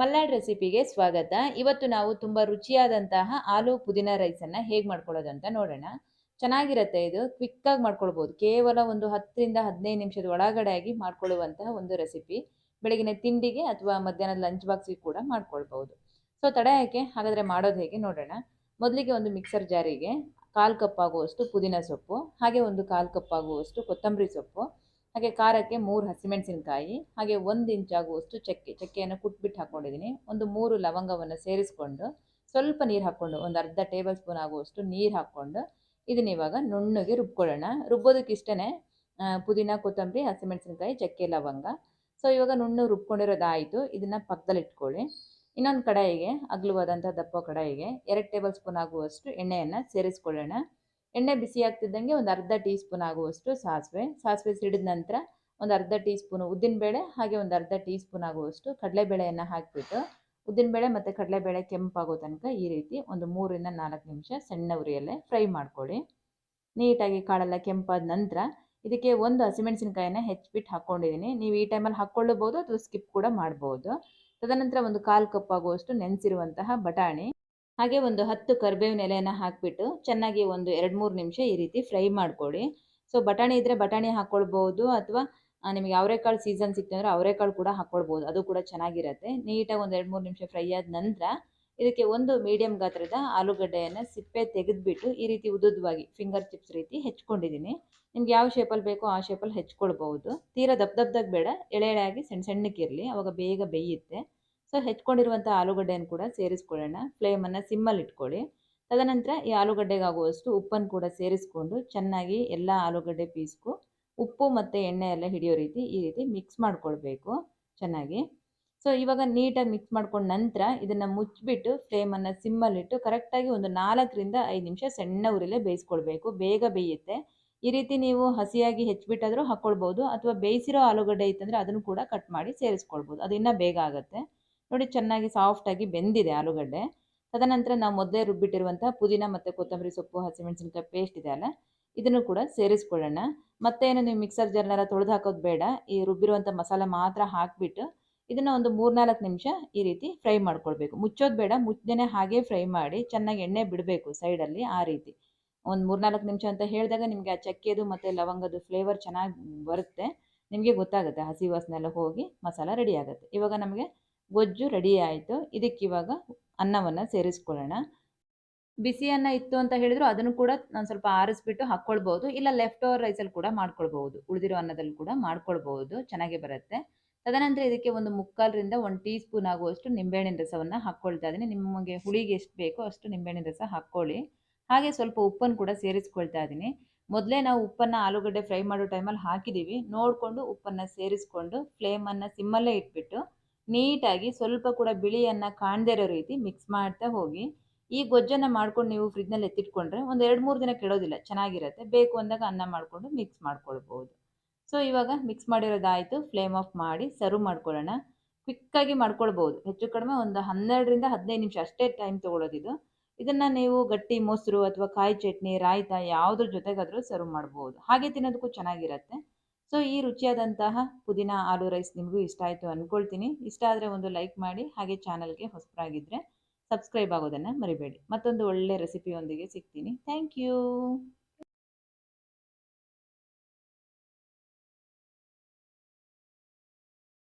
ಮಲ್ನಾಡ್ ರೆಸಿಪಿಗೆ ಸ್ವಾಗತ. ಇವತ್ತು ನಾವು ತುಂಬ ರುಚಿಯಾದಂತಹ ಆಲೂ ಪುದೀನ ರೈಸನ್ನು ಹೇಗೆ ಮಾಡ್ಕೊಳ್ಳೋದು ಅಂತ ನೋಡೋಣ. ಚೆನ್ನಾಗಿರುತ್ತೆ ಇದು. ಕ್ವಿಕ್ಕಾಗಿ ಮಾಡ್ಕೊಳ್ಬೋದು. ಕೇವಲ ಒಂದು ಹತ್ತರಿಂದ ಹದಿನೈದು ನಿಮಿಷದ ಒಳಗಡೆ ಆಗಿ ಮಾಡ್ಕೊಳ್ಳುವಂತಹ ಒಂದು ರೆಸಿಪಿ ಬೆಳಗಿನ ತಿಂಡಿಗೆ ಅಥವಾ ಮಧ್ಯಾಹ್ನದ ಲಂಚ್ ಬಾಕ್ಸಿಗೆ ಕೂಡ ಮಾಡ್ಕೊಳ್ಬೋದು ಸೊ ತಡೆ ಯಾಕೆ ಹಾಗಾದರೆ ಮಾಡೋದು ಹೇಗೆ ನೋಡೋಣ. ಮೊದಲಿಗೆ ಒಂದು ಮಿಕ್ಸರ್ ಜಾರಿಗೆ ಕಾಲು ಕಪ್ ಆಗುವಷ್ಟು ಪುದೀನ ಸೊಪ್ಪು, ಹಾಗೆ ಒಂದು ಕಾಲು ಕಪ್ ಆಗುವಷ್ಟು ಕೊತ್ತಂಬರಿ ಸೊಪ್ಪು ಹಾಗೆ ಖಾರಕ್ಕೆ ಮೂರು ಹಸಿಮೆಣಸಿನಕಾಯಿ, ಹಾಗೆ ಒಂದು ಇಂಚಾಗುವಷ್ಟು ಚಕ್ಕೆ, ಚಕ್ಕೆಯನ್ನು ಕುಟ್ಬಿಟ್ಟು ಹಾಕ್ಕೊಂಡಿದ್ದೀನಿ ಒಂದು ಮೂರು ಲವಂಗವನ್ನು ಸೇರಿಸ್ಕೊಂಡು ಸ್ವಲ್ಪ ನೀರು ಹಾಕ್ಕೊಂಡು, ಒಂದು ಅರ್ಧ ಟೇಬಲ್ ಸ್ಪೂನ್ ಆಗುವಷ್ಟು ನೀರು ಹಾಕ್ಕೊಂಡು ಇದನ್ನ ಇವಾಗ ನುಣ್ಣಗೆ ರುಬ್ಕೊಳ್ಳೋಣ. ರುಬ್ಬೋದಕ್ಕೆ ಇಷ್ಟನೇ ಪುದೀನ, ಕೊತ್ತಂಬರಿ, ಹಸಿಮೆಣಸಿನಕಾಯಿ, ಚಕ್ಕೆ, ಲವಂಗ. ಸೊ, ಇವಾಗ ನುಣ್ಣು ರುಬ್ಕೊಂಡಿರೋದಾಯಿತು. ಇದನ್ನು ಪಕ್ಕದಲ್ಲಿ ಇಟ್ಕೊಳ್ಳಿ. ಇನ್ನೊಂದು ಕಡಾಯಿಗೆ ಅಗಲವಾದಂಥ ದಪ್ಪ ಕಡಾಯಿಗೆ ಎರಡು ಟೇಬಲ್ ಸ್ಪೂನ್ ಆಗುವಷ್ಟು ಎಣ್ಣೆಯನ್ನು ಸೇರಿಸ್ಕೊಳ್ಳೋಣ. ಎಣ್ಣೆ ಬಿಸಿ ಆಗ್ತಿದ್ದಂಗೆ ಒಂದು ಅರ್ಧ ಟೀ ಸ್ಪೂನ್ ಆಗುವಷ್ಟು ಸಾಸಿವೆ. ಸಾಸಿವೆ ಸಿಡಿದ ನಂತರ ಒಂದು ಅರ್ಧ ಟೀ ಸ್ಪೂನು ಉದ್ದಿನಬೇಳೆ, ಹಾಗೆ ಒಂದು ಅರ್ಧ ಟೀ ಸ್ಪೂನ್ ಆಗುವಷ್ಟು ಕಡಲೆಬೇಳೆಯನ್ನು ಹಾಕಿಬಿಟ್ಟು ಉದ್ದಿನಬೇಳೆ ಮತ್ತು ಕಡಲೆಬೇಳೆ ಕೆಂಪಾಗೋ ತನಕ ಈ ರೀತಿ ಒಂದು ಮೂರಿಂದ ನಾಲ್ಕು ನಿಮಿಷ ಸಣ್ಣ ಉರಿಯಲ್ಲೇ ಫ್ರೈ ಮಾಡ್ಕೊಳ್ಳಿ. ನೀಟಾಗಿ ಕಾಳೆಲ್ಲ ಕೆಂಪಾದ ನಂತರ ಇದಕ್ಕೆ ಒಂದು ಹಸಿಮೆಣಸಿನಕಾಯಿನ ಹೆಚ್ಚಿಬಿಟ್ಟು ಹಾಕ್ಕೊಂಡಿದ್ದೀನಿ ನೀವು ಈ ಟೈಮಲ್ಲಿ ಹಾಕ್ಕೊಳ್ಳಬಹುದು ಅಥವಾ ಸ್ಕಿಪ್ ಕೂಡ ಮಾಡ್ಬೋದು. ತದನಂತರ ಒಂದು ಕಾಲು ಕಪ್ ಆಗುವಷ್ಟು ನೆನೆಸಿರುವಂತಹ ಬಟಾಣಿ. ಹಾಗೆ ಒಂದು ಹತ್ತು ಕರಿಬೇವಿನ ಎಲೆಯನ್ನು ಹಾಕಿಬಿಟ್ಟು ಚೆನ್ನಾಗಿ ಒಂದು ಎರಡು ಮೂರು ನಿಮಿಷ ಈ ರೀತಿ ಫ್ರೈ ಮಾಡ್ಕೊಳ್ಳಿ. ಸೊ ಬಟಾಣಿ ಇದ್ದರೆ ಬಟಾಣಿ ಹಾಕ್ಕೊಳ್ಬೋದು ಅಥವಾ ನಿಮಗೆ ಅವರೆಕಾಳು ಸೀಸನ್ ಸಿಕ್ತು ಅಂದರೆ ಅವರೆಕಾಳು ಕೂಡ ಹಾಕ್ಕೊಳ್ಬೋದು ಅದು ಕೂಡ ಚೆನ್ನಾಗಿರುತ್ತೆ. ನೀಟಾಗಿ ಒಂದು ಎರಡು ಮೂರು ನಿಮಿಷ ಫ್ರೈ ಆದ ನಂತರ ಇದಕ್ಕೆ ಒಂದು ಮೀಡಿಯಮ್ ಗಾತ್ರದ ಆಲೂಗಡ್ಡೆಯನ್ನು ಸಿಪ್ಪೆ ತೆಗೆದುಬಿಟ್ಟು ಈ ರೀತಿ ಉದುದ್ವಾಗಿ ಫಿಂಗರ್ ಚಿಪ್ಸ್ ರೀತಿ ಹೆಚ್ಕೊಂಡಿದ್ದೀನಿ. ನಿಮ್ಗೆ ಯಾವ ಶೇಪಲ್ಲಿ ಬೇಕೋ ಆ ಶೇಪಲ್ಲಿ ಹೆಚ್ಕೊಳ್ಬೋದು. ತೀರಾ ದಪ್ಪ ದಪ್ಪದಾಗ ಬೇಡ. ಎಳೆ ಎಳೆಯಾಗಿ ಸಣ್ಣ ಸಣ್ಣಕ್ಕಿರಲಿ. ಅವಾಗ ಬೇಗ ಬೇಯುತ್ತೆ. ಸೊ ಹೆಚ್ಕೊಂಡಿರುವಂಥ ಆಲೂಗಡ್ಡೆಯನ್ನು ಕೂಡ ಸೇರಿಸ್ಕೊಳ್ಳೋಣ. ಫ್ಲೇಮನ್ನು ಸಿಮ್ಮಲ್ಲಿ ಇಟ್ಕೊಳ್ಳಿ. ತದನಂತರ ಈ ಆಲೂಗಡ್ಡೆಗೆ ಆಗುವಷ್ಟು ಉಪ್ಪನ್ನು ಕೂಡ ಸೇರಿಸ್ಕೊಂಡು ಚೆನ್ನಾಗಿ ಎಲ್ಲ ಆಲೂಗಡ್ಡೆ ಪೀಸ್ಗೂ ಉಪ್ಪು ಮತ್ತು ಎಣ್ಣೆ ಎಲ್ಲ ಹಿಡಿಯೋ ರೀತಿ ಈ ರೀತಿ ಮಿಕ್ಸ್ ಮಾಡ್ಕೊಳ್ಬೇಕು ಚೆನ್ನಾಗಿ. ಸೊ ಇವಾಗ ನೀಟಾಗಿ ಮಿಕ್ಸ್ ಮಾಡ್ಕೊಂಡ ನಂತರ ಇದನ್ನು ಮುಚ್ಚಿಬಿಟ್ಟು ಫ್ಲೇಮನ್ನು ಸಿಮ್ಮಲ್ಲಿಟ್ಟು ಕರೆಕ್ಟಾಗಿ ಒಂದು ನಾಲ್ಕರಿಂದ ಐದು ನಿಮಿಷ ಸಣ್ಣ ಉರಿಲೇ ಬೇಯಿಸ್ಕೊಳ್ಬೇಕು. ಬೇಗ ಬೇಯುತ್ತೆ. ಈ ರೀತಿ ನೀವು ಹಸಿಯಾಗಿ ಹೆಚ್ಚಿಬಿಟ್ಟಾದರೂ ಹಾಕ್ಕೊಳ್ಬೋದು ಅಥವಾ ಬೇಯಿಸಿರೋ ಆಲೂಗಡ್ಡೆ ಇತ್ತಂದರೆ ಅದನ್ನು ಕೂಡ ಕಟ್ ಮಾಡಿ ಸೇರಿಸ್ಕೊಳ್ಬೋದು. ಅದು ಇನ್ನೂ ಬೇಗ ಆಗುತ್ತೆ. ನೋಡಿ ಚೆನ್ನಾಗಿ ಸಾಫ್ಟಾಗಿ ಬೆಂದಿದೆ ಆಲೂಗಡ್ಡೆ. ತದನಂತರ ನಾವು ಮೊದಲೇ ರುಬ್ಬಿಟ್ಟಿರುವಂಥ ಪುದೀನ ಮತ್ತು ಕೊತ್ತಂಬರಿ ಸೊಪ್ಪು, ಹಸಿಮೆಣಸಿನಕಾಯಿ ಪೇಸ್ಟ್ ಇದೆ ಅಲ್ಲ? ಇದನ್ನು ಕೂಡ ಸೇರಿಸ್ಕೊಳ್ಳೋಣ. ಮತ್ತೇನು ನೀವು ಮಿಕ್ಸರ್ ಜಾರ್ನೆಲ್ಲ ತೊಳೆದು ಹಾಕೋದು ಬೇಡ. ಈ ರುಬ್ಬಿರುವಂಥ ಮಸಾಲೆ ಮಾತ್ರ ಹಾಕಿಬಿಟ್ಟು ಇದನ್ನು ಒಂದು ಮೂರ್ನಾಲ್ಕು ನಿಮಿಷ ಈ ರೀತಿ ಫ್ರೈ ಮಾಡ್ಕೊಳ್ಬೇಕು. ಮುಚ್ಚೋದು ಬೇಡ ಮುಚ್ಚದೇ ಹಾಗೆ ಫ್ರೈ ಮಾಡಿ ಚೆನ್ನಾಗಿ ಎಣ್ಣೆ ಬಿಡಬೇಕು ಸೈಡಲ್ಲಿ ಆ ರೀತಿ. ಒಂದು ಮೂರ್ನಾಲ್ಕು ನಿಮಿಷ ಅಂತ ಹೇಳಿದಾಗ ನಿಮಗೆ ಆ ಚಕ್ಕೆದು ಮತ್ತು ಲವಂಗದ ಫ್ಲೇವರ್ ಚೆನ್ನಾಗಿ ಬರುತ್ತೆ. ನಿಮಗೆ ಗೊತ್ತಾಗುತ್ತೆ, ಹಸಿ ವಾಸನೆಲ್ಲ ಹೋಗಿ ಮಸಾಲ ರೆಡಿ ಆಗುತ್ತೆ. ಇವಾಗ ನಮಗೆ ಗೊಜ್ಜು ರೆಡಿ ಆಯಿತು. ಇದಕ್ಕೆ ಇವಾಗ ಅನ್ನವನ್ನು ಸೇರಿಸ್ಕೊಳ್ಳೋಣ. ಬಿಸಿ ಅನ್ನ ಇತ್ತು ಅಂತ ಹೇಳಿದ್ರು ಅದನ್ನು ಕೂಡ ನಾನು ಸ್ವಲ್ಪ ಆರಿಸ್ಬಿಟ್ಟು ಹಾಕ್ಕೊಳ್ಬೋದು. ಇಲ್ಲ ಲೆಫ್ಟ್ ಓವರ್ ರೈಸಲ್ಲಿ ಕೂಡ ಮಾಡ್ಕೊಳ್ಬೋದು ಉಳಿದಿರೋ ಅನ್ನದಲ್ಲಿ ಕೂಡ ಮಾಡ್ಕೊಳ್ಬೋದು ಚೆನ್ನಾಗಿ ಬರುತ್ತೆ. ತದನಂತರ ಇದಕ್ಕೆ ಒಂದು ಮುಕ್ಕಾಲರಿಂದ ಒಂದು ಟೀ ಸ್ಪೂನ್ ಆಗುವಷ್ಟು ನಿಂಬೆಹಣ್ಣಿನ ರಸವನ್ನು ಹಾಕ್ಕೊಳ್ತಾ ಇದ್ದೀನಿ. ನಿಮಗೆ ಹುಳಿಗೆ ಎಷ್ಟು ಬೇಕೋ ಅಷ್ಟು ನಿಂಬೆಹಣ್ಣಿನ ರಸ ಹಾಕ್ಕೊಳ್ಳಿ. ಹಾಗೆ ಸ್ವಲ್ಪ ಉಪ್ಪನ್ನು ಕೂಡ ಸೇರಿಸ್ಕೊಳ್ತಾ ಇದ್ದೀನಿ. ಮೊದಲೇ ನಾವು ಉಪ್ಪನ್ನು ಆಲೂಗಡ್ಡೆ ಫ್ರೈ ಮಾಡೋ ಟೈಮಲ್ಲಿ ಹಾಕಿದ್ದೀವಿ ನೋಡಿಕೊಂಡು ಉಪ್ಪನ್ನು ಸೇರಿಸ್ಕೊಂಡು ಫ್ಲೇಮನ್ನು ಸಿಮ್ಮಲ್ಲೇ ಇಟ್ಬಿಟ್ಟು ನೀಟಾಗಿ ಸ್ವಲ್ಪ ಕೂಡ ಬಿಳಿಯನ್ನು ಕಾಣದೇ ಇರೋ ರೀತಿ ಮಿಕ್ಸ್ ಮಾಡ್ತಾ ಹೋಗಿ, ಈ ಗೊಜ್ಜನ್ನು ಮಾಡ್ಕೊಂಡು ನೀವು ಫ್ರಿಜ್ನಲ್ಲಿ ಎತ್ತಿಟ್ಕೊಂಡ್ರೆ ಒಂದು ಎರಡು ಮೂರು ದಿನ ಕೆಡೋದಿಲ್ಲ, ಚೆನ್ನಾಗಿರುತ್ತೆ. ಬೇಕು ಅಂದಾಗ ಅನ್ನ ಮಾಡಿಕೊಂಡು ಮಿಕ್ಸ್ ಮಾಡ್ಕೊಳ್ಬೋದು. ಸೊ ಇವಾಗ ಮಿಕ್ಸ್ ಮಾಡಿರೋದಾಯಿತು ಫ್ಲೇಮ್ ಆಫ್ ಮಾಡಿ ಸರ್ವ್ ಮಾಡ್ಕೊಳ್ಳೋಣ. ಕ್ವಿಕ್ಕಾಗಿ ಮಾಡ್ಕೊಳ್ಬೋದು. ಹೆಚ್ಚು ಕಡಿಮೆ ಒಂದು ಹನ್ನೆರಡರಿಂದ ಹದಿನೈದು ನಿಮಿಷ ಅಷ್ಟೇ ಟೈಮ್ ತೊಗೊಳೋದಿದು ಇದನ್ನು ನೀವು ಗಟ್ಟಿ ಮೊಸರು ಅಥವಾ ಕಾಯಿ ಚಟ್ನಿ, ರಾಯ್ತ ಯಾವುದ್ರ ಜೊತೆಗಾದರೂ ಸರ್ವ್ ಮಾಡ್ಬೋದು. ಹಾಗೆ ತಿನ್ನೋದಕ್ಕೂ ಚೆನ್ನಾಗಿರುತ್ತೆ. ಸೊ ಈ ರುಚಿಯಾದಂತಹ ಪುದೀನ ಆಲೂ ರೈಸ್ ನಿಮಗೂ ಇಷ್ಟ ಆಯಿತು ಅಂದ್ಕೊಳ್ತೀನಿ ಇಷ್ಟ ಆದರೆ ಒಂದು ಲೈಕ್ ಮಾಡಿ, ಹಾಗೆ ಚಾನಲ್ಗೆ ಹೊಸಬರಾಗಿದ್ದರೆ ಸಬ್ಸ್ಕ್ರೈಬ್ ಆಗೋದನ್ನು ಮರಿಬೇಡಿ. ಮತ್ತೊಂದು ಒಳ್ಳೆ ರೆಸಿಪಿಯೊಂದಿಗೆ ಸಿಗ್ತೀನಿ. Thank you.